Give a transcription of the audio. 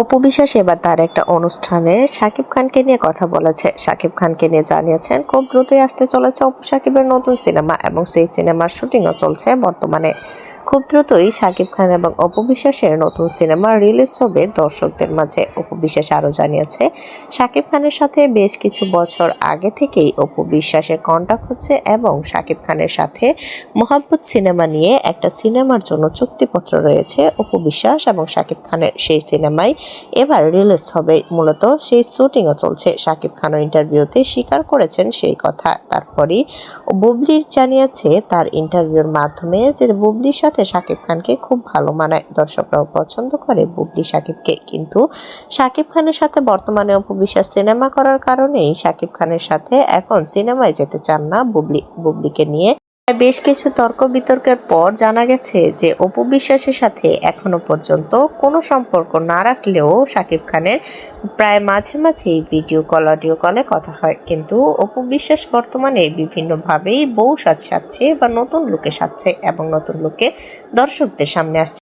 অপু বিশ্বাস এবার তার একটা অনুষ্ঠানে শাকিব খানকে নিয়ে কথা বলেছে। শাকিব খানকে নিয়ে জানিয়েছেন, খুব দ্রুতই আসতে চলেছে অপু শাকিবের নতুন সিনেমা এবং সেই সিনেমার শুটিংও চলছে বর্তমানে। খুব দ্রুতই শাকিব খান এবং অপবিশ্বাসের নতুন সিনেমা রিলিজ হবে দর্শকদের মাঝে। অপু বিশ্বাস আরও জানিয়েছে, শাকিব খানের সাথে বেশ কিছু বছর আগে থেকেই অপু বিশ্বাসের কন্টাক্ট হচ্ছে এবং শাকিব খানের সাথে মোহাব্বত সিনেমা নিয়ে একটা সিনেমার জন্য চুক্তিপত্র রয়েছে অপবিশ্বাস এবং শাকিব খানের। সেই সিনেমায় এবার রিলিজ হবে। মূলত সেই শুটিংও চলছে। শাকিব খানও ইন্টারভিউতে স্বীকার করেছেন সেই কথা। তারপরই বুবলির জানিয়েছে, তার ইন্টারভিউর মাধ্যমে যে বুবলির সাথে শাকিব খানকে খুব ভালো মানায়। দর্শকরাও পছন্দ করে বুবলি শাকিবকে কিন্তু শাকিব খানের সাথে বর্তমানে অপবিশ্বাস সিনেমা করার কারণেই শাকিব খানের সাথে এখন সিনেমায় যেতে চান না বুবলি। বুবলিকে নিয়ে বেশ কিছু তর্ক বিতর্কের পর জানা গেছে যে, অপু বিশ্বাসের সাথে এখনও পর্যন্ত কোনো সম্পর্ক না রাখলেও শাকিব খানের প্রায় মাঝে মাঝেই ভিডিও কল, অডিও কলে কথা হয়। কিন্তু অপু বিশ্বাস বর্তমানে বিভিন্নভাবেই বউ সাজ সাজছে বা নতুন লোকে সাজছে এবং নতুন লোকে দর্শকদের সামনে আসছে।